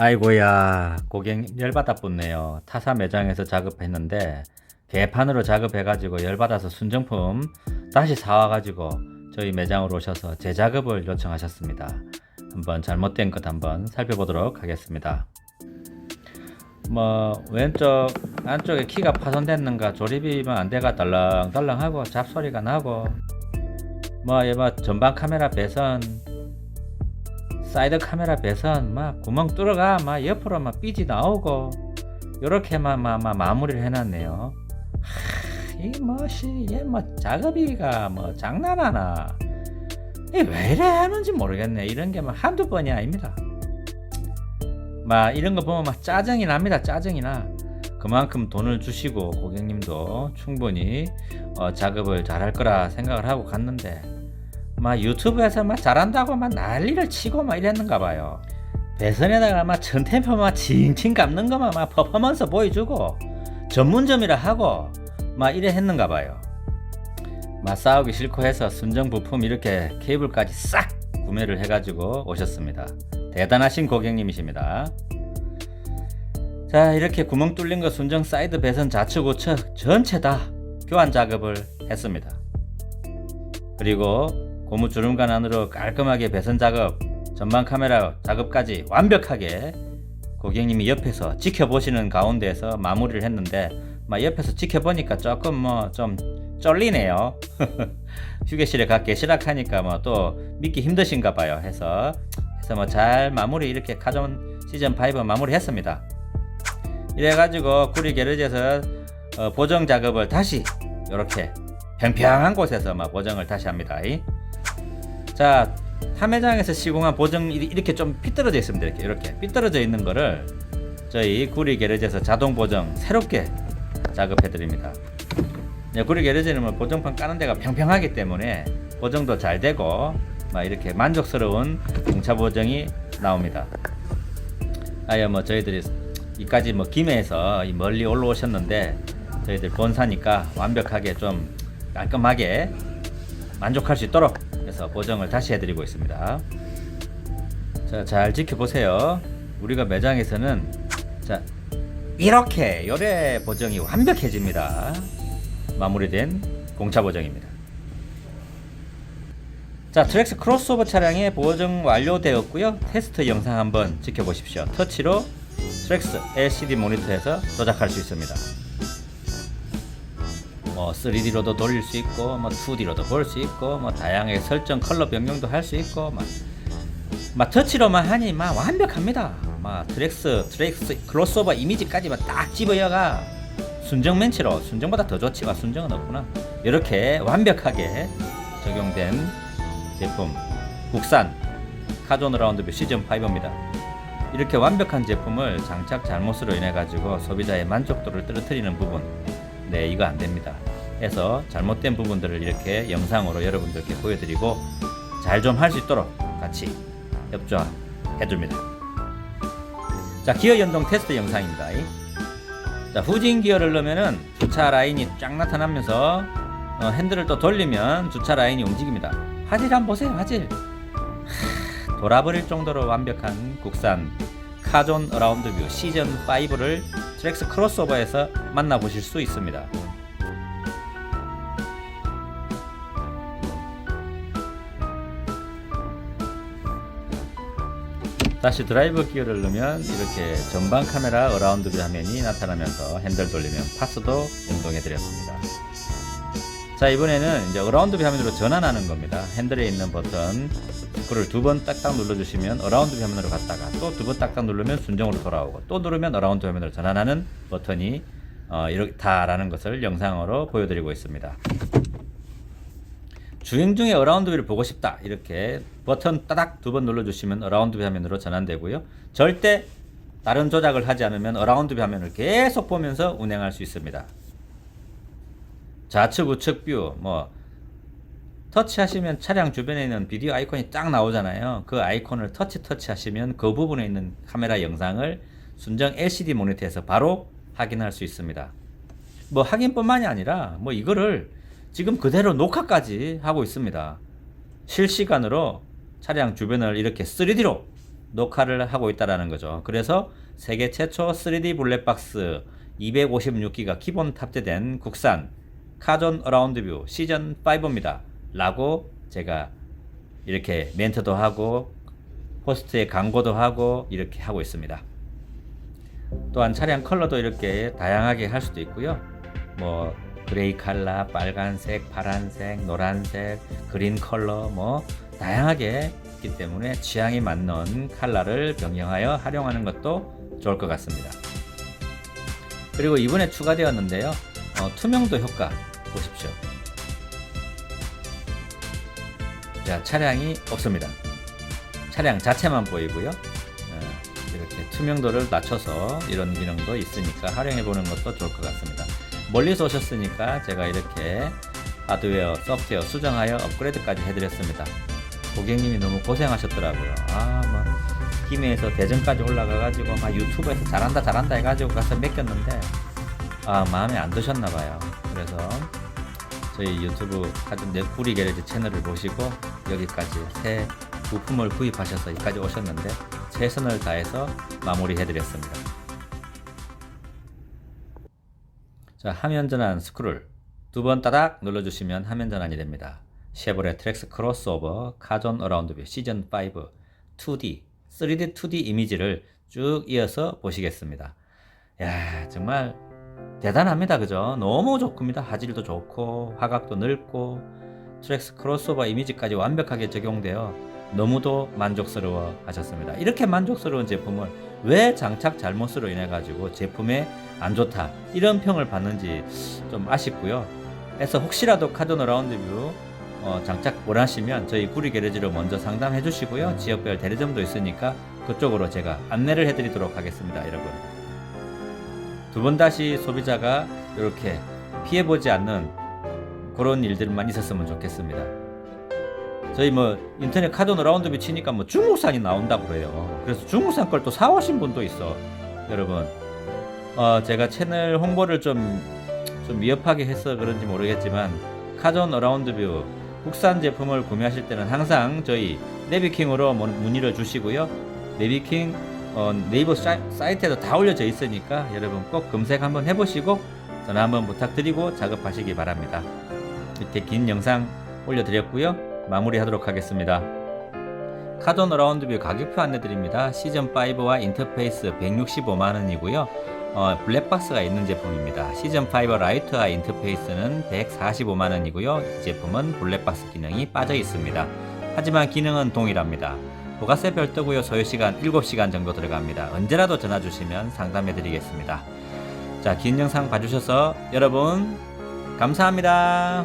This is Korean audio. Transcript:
아이고야 고객님 열받아 붙네요. 타사 매장에서 작업했는데 개판으로 작업해가지고 열받아서 순정품 다시 사와가지고 저희 매장으로 오셔서 재작업을 요청하셨습니다. 한번 잘못된 것 한번 살펴보도록 하겠습니다. 뭐 왼쪽 안쪽에 키가 파손됐는가 조립이면 안 돼가 덜렁덜렁하고 잡소리가 나고 뭐뭐 전방 카메라 배선 사이드 카메라 배선 막 구멍 뚫어가 막 옆으로 막 삐지 나오고 요렇게만 막, 막 마무리를 해놨네요. 하, 이 뭐시 얘뭐 작업이가 뭐 장난하나? 이 왜 이래 하는지 모르겠네. 이런 게 막 한두 번이 아닙니다. 막 이런 거 보면 막 짜증이 납니다. 짜증이 나. 그만큼 돈을 주시고 고객님도 충분히 어, 작업을 잘할 거라 생각을 하고 갔는데 막 유튜브에서 막 잘한다고 막 난리를 치고 막 이랬는가 봐요. 배선에다가 막 천템표 막 칭칭 감는 거만 막 퍼포먼스 보여주고 전문점이라 하고 막 이래 했는가 봐요. 막 싸우기 싫고 해서 순정 부품 이렇게 케이블까지 싹 구매를 해가지고 오셨습니다. 대단하신 고객님이십니다. 자 이렇게 구멍 뚫린 거 순정 사이드 배선 좌측 우측 전체 다 교환 작업을 했습니다. 그리고 고무 주름관 안으로 깔끔하게 배선 작업, 전방 카메라 작업까지 완벽하게 고객님이 옆에서 지켜보시는 가운데에서 마무리를 했는데 막 옆에서 지켜보니까 조금 뭐 좀 쫄리네요. 휴게실에 가 계시락 하니까 뭐 또 믿기 힘드신가 봐요. 해서 해서 뭐 잘 마무리 이렇게 카존 시즌 5 마무리했습니다. 이래가지고 구리 게르지에서 어, 보정 작업을 다시 이렇게 평평한 곳에서 막 보정을 다시 합니다. 이. 자, 탐매장에서 시공한 보정 이- 이렇게 좀 삐뚤어져 있습니다. 이렇게 이렇게 삐뚤어져 있는 거를 저희 구리 게레지에서 자동 보정 새롭게 작업해 드립니다. 네, 구리 게레지는 뭐 보정판 까는 데가 평평하기 때문에 보정도 잘 되고 막 이렇게 만족스러운 공차 보정이 나옵니다. 아예 뭐 저희들이 이까지 뭐 김해에서 이 멀리 올라오셨는데 저희들 본사니까 완벽하게 좀 깔끔하게 만족할 수 있도록 그래서 보정을 다시 해드리고 있습니다. 자, 잘 지켜보세요. 우리가 매장에서는 자 이렇게 요래 보정이 완벽해집니다. 마무리된 공차 보정입니다. 자, 트랙스 크로스오버 차량의 보정 완료되었고요. 테스트 영상 한번 지켜보십시오. 터치로 트랙스 LCD 모니터에서 조작할 수 있습니다. 뭐 3D로도 돌릴 수 있고 뭐 2D로도 볼 수 있고 뭐 다양하게 설정 컬러 변경도 할 수 있고 막, 막 터치로만 하니 막 완벽합니다. 막 트랙스 트랙스 크로스오버 이미지까지만 딱 집어여가 순정 멘치로 순정보다 더 좋지 만 순정은 없구나. 이렇게 완벽하게 적용된 제품 국산 카존 라운드뷰 시즌 5입니다. 이렇게 완벽한 제품을 장착 잘못으로 인해 가지고 소비자의 만족도를 떨어뜨리는 부분 네 이거 안 됩니다. 해서 잘못된 부분들을 이렇게 영상으로 여러분들께 보여드리고 잘 좀 할 수 있도록 같이 협조해 줍니다. 자 기어 연동 테스트 영상입니다. 자 후진 기어를 넣으면은 주차 라인이 쫙 나타나면서 어, 핸들을 또 돌리면 주차 라인이 움직입니다. 화질 한번 보세요 화질. 하, 돌아버릴 정도로 완벽한 국산 카존 어라운드 뷰 시즌 5를 트랙스 크로스오버에서 만나보실 수 있습니다. 다시 드라이브 기어를 넣으면 이렇게 전방 카메라 어라운드 뷰 화면이 나타나면서 핸들 돌리면 파스도 연동해 드렸습니다. 자 이번에는 이제 어라운드 뷰 화면으로 전환하는 겁니다. 핸들에 있는 버튼 그를 두 번 딱딱 눌러주시면 어라운드 뷰 화면으로 갔다가 또 두 번 딱딱 누르면 순정으로 돌아오고 또 누르면 어라운드 화면으로 전환하는 버튼이 어, 이렇다라는 것을 영상으로 보여드리고 있습니다. 주행 중에 어라운드 뷰를 보고 싶다 이렇게 버튼 따닥 두 번 눌러주시면 어라운드 뷰 화면으로 전환되고요. 절대 다른 조작을 하지 않으면 어라운드 뷰 화면을 계속 보면서 운행할 수 있습니다. 좌측 우측 뷰 뭐 터치하시면 차량 주변에 있는 비디오 아이콘이 딱 나오잖아요. 그 아이콘을 터치 터치하시면 그 부분에 있는 카메라 영상을 순정 LCD 모니터에서 바로 확인할 수 있습니다. 뭐 확인뿐만이 아니라 뭐 이거를 지금 그대로 녹화까지 하고 있습니다. 실시간으로 차량 주변을 이렇게 3D로 녹화를 하고 있다라는 거죠. 그래서 세계 최초 3D 블랙박스 256기가 기본 탑재된 국산 카존 어라운드 뷰 시즌 5입니다. 라고 제가 이렇게 멘트도 하고 포스트에 광고도 하고 이렇게 하고 있습니다. 또한 차량 컬러도 이렇게 다양하게 할 수도 있고요. 뭐 그레이 컬러, 빨간색, 파란색, 노란색, 그린 컬러 뭐 다양하게 있기 때문에 취향에 맞는 컬러를 병행하여 활용하는 것도 좋을 것 같습니다. 그리고 이번에 추가되었는데요. 어, 투명도 효과 보십시오. 자, 차량이 없습니다. 차량 자체만 보이고요. 어, 이렇게 투명도를 낮춰서 이런 기능도 있으니까 활용해 보는 것도 좋을 것 같습니다. 멀리서 오셨으니까 제가 이렇게 하드웨어, 소프트웨어 수정하여 업그레이드까지 해드렸습니다. 고객님이 너무 고생하셨더라고요. 아, 뭐 김해에서 대전까지 올라가가지고 막 유튜브에서 잘한다 잘한다 해가지고 가서 맡겼는데 아 마음에 안 드셨나 봐요. 그래서 저희 유튜브 내 구리 게레지 채널을 보시고 여기까지 새 부품을 구입하셔서 여기까지 오셨는데 최선을 다해서 마무리해드렸습니다. 자 화면 전환 스크롤 두 번 따닥 눌러주시면 화면 전환이 됩니다. 쉐보레 트랙스 크로스오버 카존 어라운드 뷰 시즌 5 2D 3D 2D 이미지를 쭉 이어서 보시겠습니다. 야 정말 대단합니다. 그죠? 너무 좋습니다. 화질도 좋고 화각도 넓고 트랙스 크로스오버 이미지까지 완벽하게 적용되어 너무도 만족스러워 하셨습니다. 이렇게 만족스러운 제품을 왜 장착 잘못으로 인해 가지고 제품에 안 좋다 이런 평을 받는지 좀 아쉽고요. 그래서 혹시라도 카존 어라운드 뷰 어, 장착 원하시면 저희 구리 게레지로 먼저 상담해 주시고요. 지역별 대리점도 있으니까 그쪽으로 제가 안내를 해드리도록 하겠습니다 여러분 두 번 다시 소비자가 이렇게 피해보지 않는 그런 일들만 있었으면 좋겠습니다. 저희 뭐 인터넷 카드노 라운드비 치니까 뭐 중국산이 나온다고 그래요. 그래서 중국산 걸 또 사오신 분도 있어. 여러분, 어, 제가 채널 홍보를 좀, 좀 미흡하게 해서 그런지 모르겠지만 카존 어라운드뷰 국산 제품을 구매하실 때는 항상 저희 네비킹으로 문- 문의를 주시고요. 네비킹 어, 네이버 사, 사이트에도 다 올려져 있으니까 여러분 꼭 검색 한번 해보시고 전화 한번 부탁드리고 작업하시기 바랍니다. 이렇게 긴 영상 올려드렸고요. 마무리하도록 하겠습니다. 카돈 어라운드뷰 가격표 안내드립니다. 시즌5와 인터페이스 165만원이고요. 어, 블랙박스가 있는 제품입니다. 시즌5 라이트와 인터페이스는 145만원이고요. 이 제품은 블랙박스 기능이 빠져 있습니다. 하지만 기능은 동일합니다. 부가세 별도고요. 소요시간 7시간 정도 들어갑니다. 언제라도 전화 주시면 상담해 드리겠습니다. 자, 긴 영상 봐주셔서 여러분 감사합니다.